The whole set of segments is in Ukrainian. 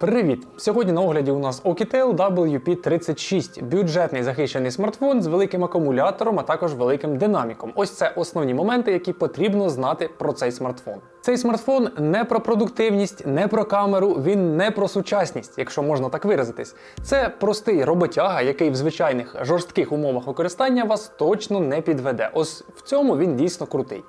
Привіт! Сьогодні на огляді у нас Oukitel WP36, бюджетний захищений смартфон з великим акумулятором, а також великим динаміком. Ось це основні моменти, які потрібно знати про цей смартфон. Цей смартфон не про продуктивність, не про камеру, він не про сучасність, якщо можна так виразитись. Це простий роботяга, який в звичайних жорстких умовах використання вас точно не підведе. Ось в цьому він дійсно крутий.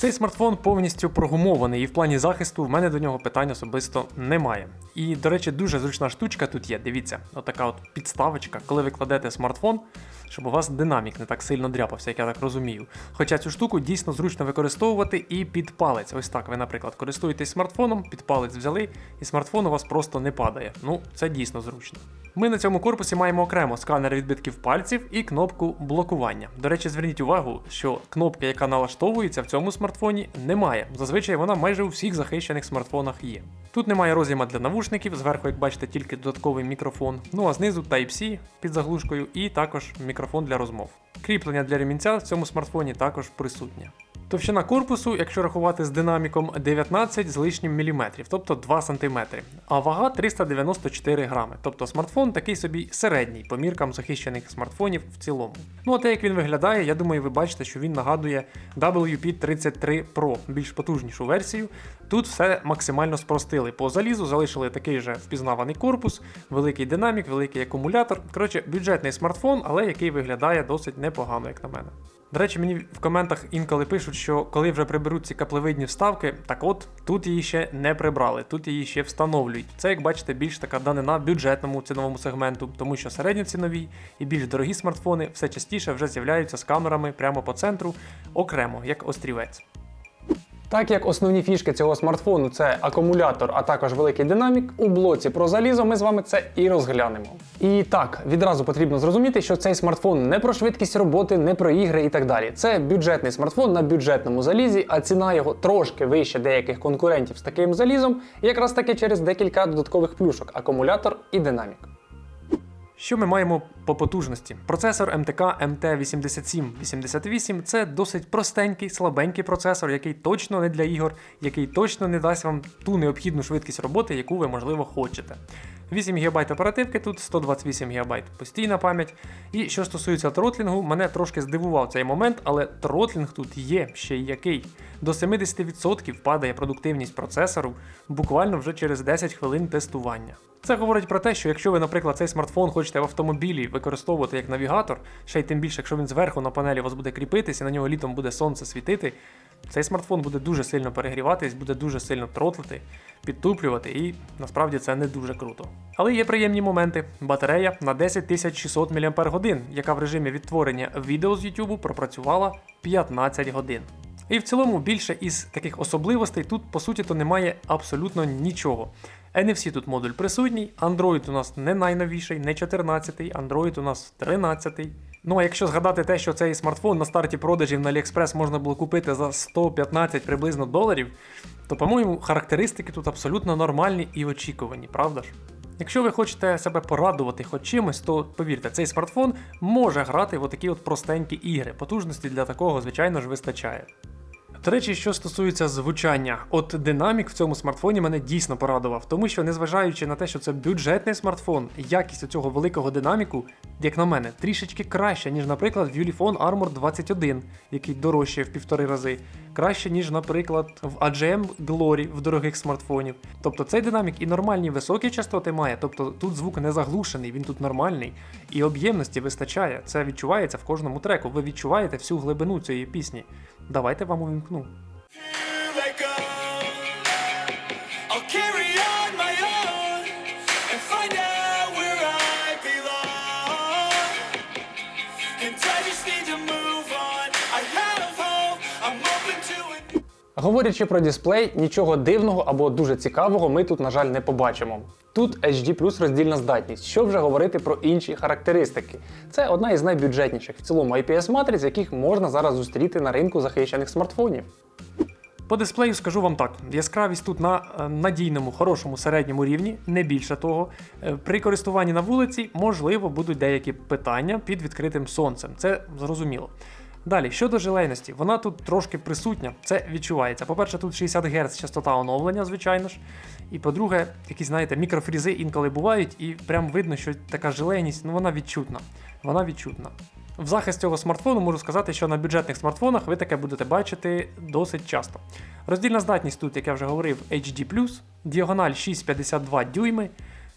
Цей смартфон повністю прогумований, і в плані захисту в мене до нього питань особисто немає. І, до речі, дуже зручна штучка тут є. Дивіться, отака от підставочка, коли ви кладете смартфон, щоб у вас динамік не так сильно дряпався, як я так розумію. Хоча цю штуку дійсно зручно використовувати і під палець. Ось так ви, наприклад, користуєтесь смартфоном, під палець взяли, і смартфон у вас просто не падає. Ну, це дійсно зручно. Ми на цьому корпусі маємо окремо сканер відбитків пальців і кнопку блокування. До речі, зверніть увагу, що кнопка, яка налаштовується в цьому смартфоні, немає. Зазвичай вона майже у всіх захищених смартфонах є. Тут немає роз'єма для навушників, зверху, як бачите, тільки додатковий мікрофон. Ну а знизу Type-C під заглушкою і також мікрофон для розмов. Кріплення для ремінця в цьому смартфоні також присутнє. Товщина корпусу, якщо рахувати з динаміком, 19 з лишнім міліметрів, тобто 2 см, а вага 394 грами. Тобто смартфон такий собі середній по міркам захищених смартфонів в цілому. Ну а те, як він виглядає, я думаю, ви бачите, що він нагадує WP33 Pro, більш потужнішу версію. Тут все максимально спростили. По залізу залишили такий же впізнаваний корпус, великий динамік, великий акумулятор. Коротше, бюджетний смартфон, але який виглядає досить непогано, як на мене. До речі, мені в коментах інколи пишуть, що коли вже приберуть ці каплевидні вставки, так от тут її ще не прибрали, тут її ще встановлюють. Це, як бачите, більш така данина бюджетному ціновому сегменту, тому що середньоцінові і більш дорогі смартфони все частіше вже з'являються з камерами прямо по центру, окремо, як острівець. Так як основні фішки цього смартфону це акумулятор, а також великий динамік, у блоці про залізо ми з вами це і розглянемо. І так, відразу потрібно зрозуміти, що цей смартфон не про швидкість роботи, не про ігри і так далі. Це бюджетний смартфон на бюджетному залізі, а ціна його трошки вище деяких конкурентів з таким залізом, якраз таки через декілька додаткових плюшок акумулятор і динамік. Що ми маємо по потужності? Процесор МТК МТ8788 це досить простенький, слабенький процесор, який точно не для ігор, який точно не дасть вам ту необхідну швидкість роботи, яку ви, можливо, хочете. 8 ГБ оперативки тут, 128 ГБ постійна пам'ять. І що стосується тротлінгу, мене трошки здивував цей момент, але тротлінг тут є ще й який. До 70% падає продуктивність процесору буквально вже через 10 хвилин тестування. Це говорить про те, що якщо ви, наприклад, цей смартфон хочете в автомобілі використовувати як навігатор, ще й тим більше, якщо він зверху на панелі у вас буде кріпитися, на нього літом буде сонце світити, цей смартфон буде дуже сильно перегріватись, буде дуже сильно тротлити, підтуплювати, і насправді це не дуже круто. Але є приємні моменти. Батарея на 10600 мАч, яка в режимі відтворення відео з YouTube пропрацювала 15 годин. І в цілому більше із таких особливостей тут, по суті, то немає абсолютно нічого. NFC тут модуль присутній, Android у нас не найновіший, не 14-й, Android у нас 13-й. Ну а якщо згадати те, що цей смартфон на старті продажів на AliExpress можна було купити за 115 приблизно доларів, то, по-моєму, характеристики тут абсолютно нормальні і очікувані, правда ж? Якщо ви хочете себе порадувати хоч чимось, то повірте, цей смартфон може грати в отакі от простенькі ігри. Потужності для такого, звичайно ж, вистачає. До речі, що стосується звучання, от динамік в цьому смартфоні мене дійсно порадував, тому що, незважаючи на те, що це бюджетний смартфон, якість цього великого динаміку, як на мене, трішечки краща, ніж, наприклад, в Ulefone Armor 21, який дорожчає в півтори рази, краще, ніж, наприклад, в AGM Glory в дорогих смартфонів. Тобто цей динамік і нормальні високі частоти має, тобто тут звук не заглушений, він тут нормальний, і об'ємності вистачає. Це відчувається в кожному треку. Ви відчуваєте всю глибину цієї пісні. Давайте вам увімкну. 嗯。Говорячи про дисплей, нічого дивного або дуже цікавого ми тут, на жаль, не побачимо. Тут HD плюс роздільна здатність, що вже говорити про інші характеристики. Це одна із найбюджетніших в цілому IPS-матриць, яких можна зараз зустріти на ринку захищених смартфонів. По дисплею скажу вам так: яскравість тут на е, надійному, хорошому середньому рівні, не більше того. Е, При користуванні на вулиці, можливо, будуть деякі питання під відкритим сонцем. Це зрозуміло. Далі, щодо жилейності, вона тут трошки присутня, це відчувається. По-перше, тут 60 Гц частота оновлення, звичайно ж. І по-друге, якісь, знаєте, мікрофрізи інколи бувають, і прям видно, що така жилейність, ну вона відчутна. Вона відчутна. В захист цього смартфону можу сказати, що на бюджетних смартфонах ви таке будете бачити досить часто. Роздільна здатність тут, як я вже говорив, HD+, діагональ 6,52 дюйми.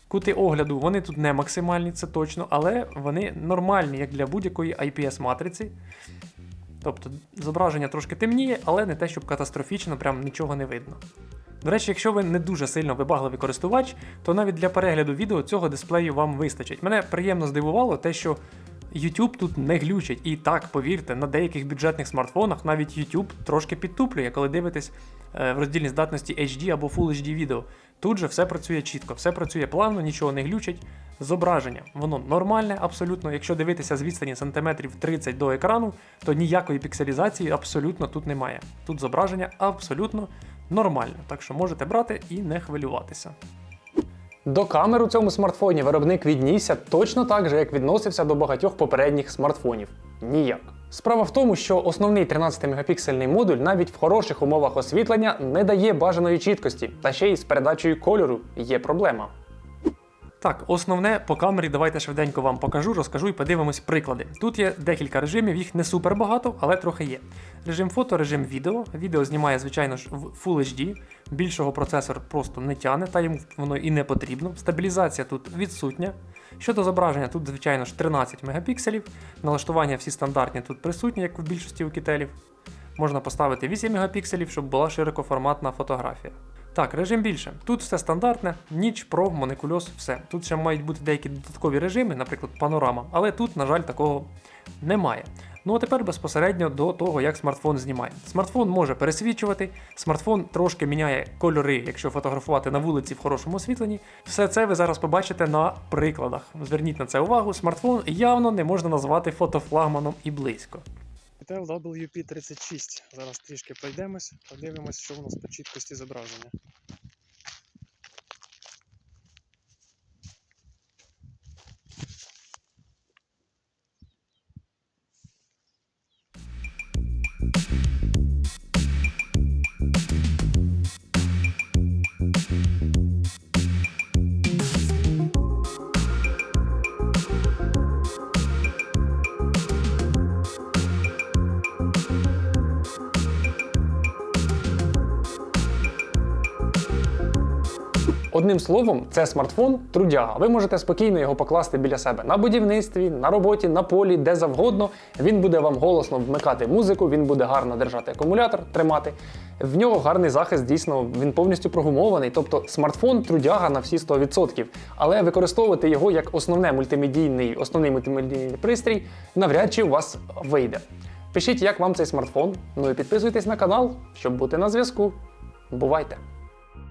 Кути огляду вони тут не максимальні, це точно, але вони нормальні, як для будь-якої IPS-матриці. Тобто зображення трошки темніє, але не те, щоб катастрофічно, прям нічого не видно. До речі, якщо ви не дуже сильно вибагливий користувач, то навіть для перегляду відео цього дисплею вам вистачить. Мене приємно здивувало те, що YouTube тут не глючить. І так, повірте, на деяких бюджетних смартфонах навіть YouTube трошки підтуплює, коли дивитесь е, в роздільній здатності HD або Full HD відео. Тут же все працює чітко, все працює плавно, нічого не глючить. Зображення, воно нормальне абсолютно. Якщо дивитися з відстані сантиметрів 30 до екрану, то ніякої пікселізації абсолютно тут немає. Тут зображення абсолютно нормальне, так що можете брати і не хвилюватися. До камер у цьому смартфоні виробник віднісся точно так же, як відносився до багатьох попередніх смартфонів. Ніяк. Справа в тому, що основний 13-мегапіксельний модуль навіть в хороших умовах освітлення не дає бажаної чіткості, та ще й з передачею кольору є проблема. Так, основне по камері давайте швиденько вам покажу, розкажу і подивимось приклади. Тут є декілька режимів, їх не супер багато, але трохи є. Режим фото, режим відео. Відео знімає, звичайно ж, в Full HD. Більшого процесор просто не тяне, та йому воно і не потрібно. Стабілізація тут відсутня. Щодо зображення, тут, звичайно ж, 13 мегапікселів. Налаштування всі стандартні тут присутні, як в більшості укітелів. Можна поставити 8 мегапікселів, щоб була широкоформатна фотографія. Так, режим більше. Тут все стандартне, ніч, про, моникульоз, все. Тут ще мають бути деякі додаткові режими, наприклад, панорама, але тут, на жаль, такого немає. Ну а тепер безпосередньо до того, як смартфон знімає. Смартфон може пересвічувати, смартфон трошки міняє кольори, якщо фотографувати на вулиці в хорошому освітленні. Все це ви зараз побачите на прикладах. Зверніть на це увагу, смартфон явно не можна назвати фотофлагманом і близько. Intel WP36. Зараз трішки пройдемось, подивимось, що у нас по чіткості зображення. Одним словом, це смартфон трудяга. Ви можете спокійно його покласти біля себе на будівництві, на роботі, на полі, де завгодно. Він буде вам голосно вмикати музику, він буде гарно держати акумулятор, тримати. В нього гарний захист, дійсно, він повністю прогумований. Тобто смартфон трудяга на всі 100%. Але використовувати його як основне мультимедійний, основний мультимедійний пристрій навряд чи у вас вийде. Пишіть, як вам цей смартфон. Ну і підписуйтесь на канал, щоб бути на зв'язку. Бувайте!